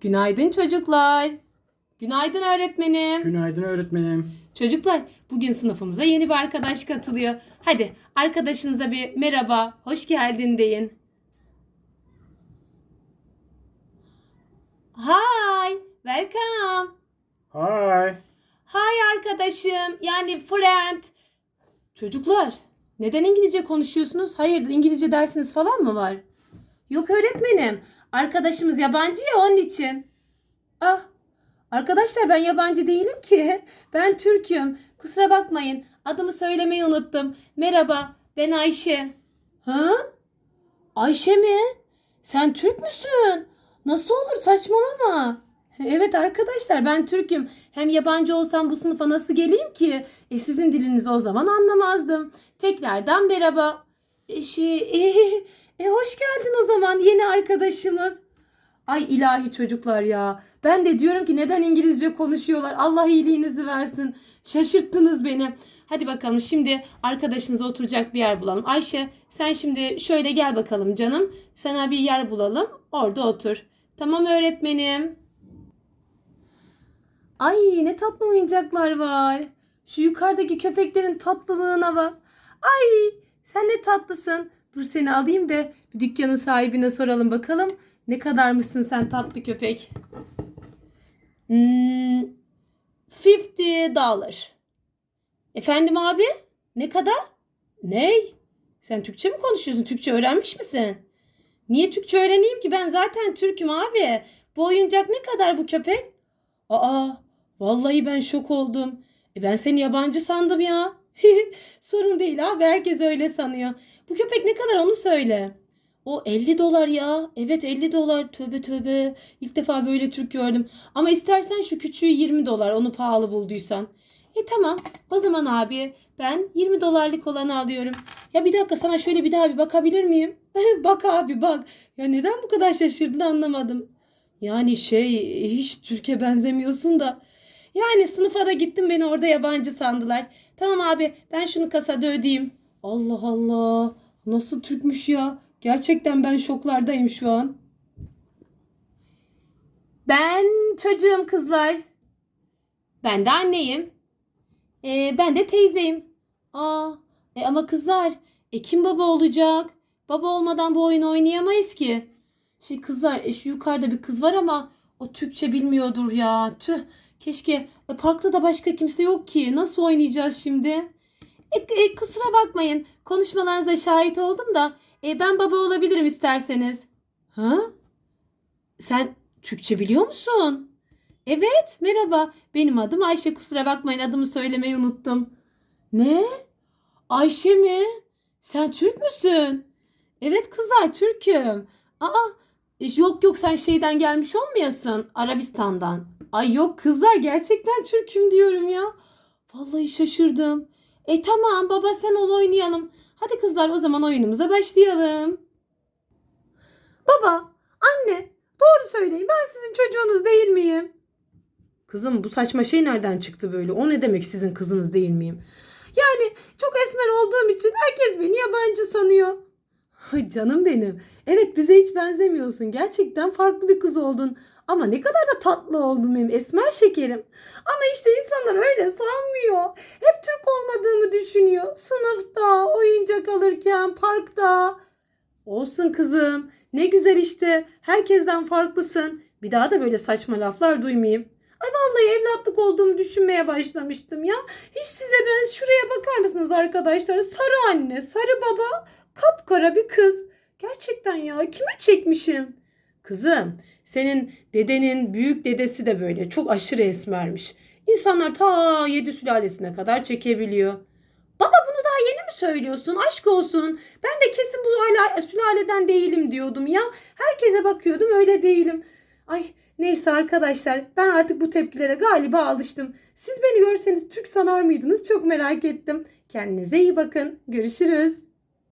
Günaydın çocuklar. Günaydın öğretmenim. Günaydın öğretmenim. Çocuklar bugün sınıfımıza yeni bir arkadaş katılıyor. Hadi arkadaşınıza bir merhaba, hoş geldin deyin. Hi, welcome. Hi. Hi arkadaşım, yani friend. Çocuklar, neden İngilizce konuşuyorsunuz? Hayırdır, İngilizce dersiniz falan mı var? Yok öğretmenim, arkadaşımız yabancı ya onun için. Ah, arkadaşlar ben yabancı değilim ki. Ben Türk'üm. Kusura bakmayın, adımı söylemeyi unuttum. Merhaba, ben Ayşe. Ha? Ayşe mi? Sen Türk müsün? Nasıl olur saçmalama. Evet arkadaşlar ben Türk'üm. Hem yabancı olsam bu sınıfa nasıl geleyim ki? E sizin dilinizi o zaman anlamazdım. Tekrardan merhaba. E şey, e, e hoş geldin o zaman yeni arkadaşımız. Ay ilahi çocuklar ya. Ben de diyorum ki neden İngilizce konuşuyorlar? Allah iyiliğinizi versin. Şaşırttınız beni. Hadi bakalım şimdi arkadaşınıza oturacak bir yer bulalım. Ayşe sen şimdi şöyle gel bakalım canım. Sana bir yer bulalım. Orada otur. Tamam öğretmenim. Ay ne tatlı oyuncaklar var. Şu yukarıdaki köpeklerin tatlılığına bak. Ay sen ne tatlısın. Dur seni alayım da dükkanın sahibine soralım bakalım. Ne kadar mısın sen tatlı köpek? Hmm, 50 dollar. Efendim abi? Ne kadar? Ney? Sen Türkçe mi konuşuyorsun? Türkçe öğrenmiş misin? Niye Türkçe öğreneyim ki? Ben zaten Türk'üm abi. Bu oyuncak ne kadar bu köpek? Aa, vallahi ben şok oldum. E ben seni yabancı sandım ya. Sorun değil abi herkes öyle sanıyor. Bu köpek ne kadar onu söyle. O 50 dolar ya. Evet 50 dolar. Tövbe tövbe. İlk defa böyle Türk gördüm. Ama istersen şu küçüğü 20 dolar. Onu pahalı bulduysan. E tamam. O zaman abi ben 20 dolarlık olanı alıyorum. Ya bir dakika sana şöyle bir daha bir bakabilir miyim? bak abi bak. Ya neden bu kadar şaşırdın anlamadım. Yani şey hiç Türkiye benzemiyorsun da. Yani sınıfa da gittim beni orada yabancı sandılar. Tamam abi ben şunu kasada ödeyeyim. Allah Allah. Nasıl Türkmüş ya? Gerçekten ben şoklardayım şu an. Ben çocuğum kızlar. Ben de anneyim. Ee, ben de teyzeyim. Aa, e ama kızlar, e kim baba olacak? Baba olmadan bu oyunu oynayamayız ki. Şey kızlar, e şu yukarıda bir kız var ama o Türkçe bilmiyordur ya. Tüh, keşke. E, parkta da başka kimse yok ki. Nasıl oynayacağız şimdi? E, e, kusura bakmayın. Konuşmalarınıza şahit oldum da e, ben baba olabilirim isterseniz. Ha? Sen Türkçe biliyor musun? Evet, merhaba. Benim adım Ayşe. Kusura bakmayın adımı söylemeyi unuttum. Ne? Ayşe mi? Sen Türk müsün? Evet kızlar Türk'üm. Aa, e, yok yok sen şeyden gelmiş olmayasın. Arabistan'dan. Ay yok kızlar gerçekten Türk'üm diyorum ya. Vallahi şaşırdım. E tamam baba sen ol oynayalım. Hadi kızlar o zaman oyunumuza başlayalım. Baba, anne doğru söyleyin ben sizin çocuğunuz değil miyim? Kızım bu saçma şey nereden çıktı böyle? O ne demek sizin kızınız değil miyim? Yani çok esmer olduğum için herkes beni yabancı sanıyor. Ay canım benim. Evet bize hiç benzemiyorsun. Gerçekten farklı bir kız oldun. Ama ne kadar da tatlı oldun benim esmer şekerim. Ama işte insanlar öyle sanmıyor. Hep Türk olmadığımı düşünüyor. Sınıfta, oyuncak alırken, parkta. Olsun kızım. Ne güzel işte. Herkesten farklısın. Bir daha da böyle saçma laflar duymayayım. Ay vallahi evlatlık olduğumu düşünmeye başlamıştım ya. Hiç size ben şuraya bakar mısınız arkadaşlar? Sarı anne, sarı baba, kapkara bir kız. Gerçekten ya kime çekmişim? Kızım senin dedenin büyük dedesi de böyle çok aşırı esmermiş. İnsanlar ta yedi sülalesine kadar çekebiliyor. Baba bunu daha yeni mi söylüyorsun? Aşk olsun. Ben de kesin bu hala sülaleden değilim diyordum ya. Herkese bakıyordum öyle değilim. Ay neyse arkadaşlar ben artık bu tepkilere galiba alıştım. Siz beni görseniz Türk sanar mıydınız? Çok merak ettim. Kendinize iyi bakın. Görüşürüz.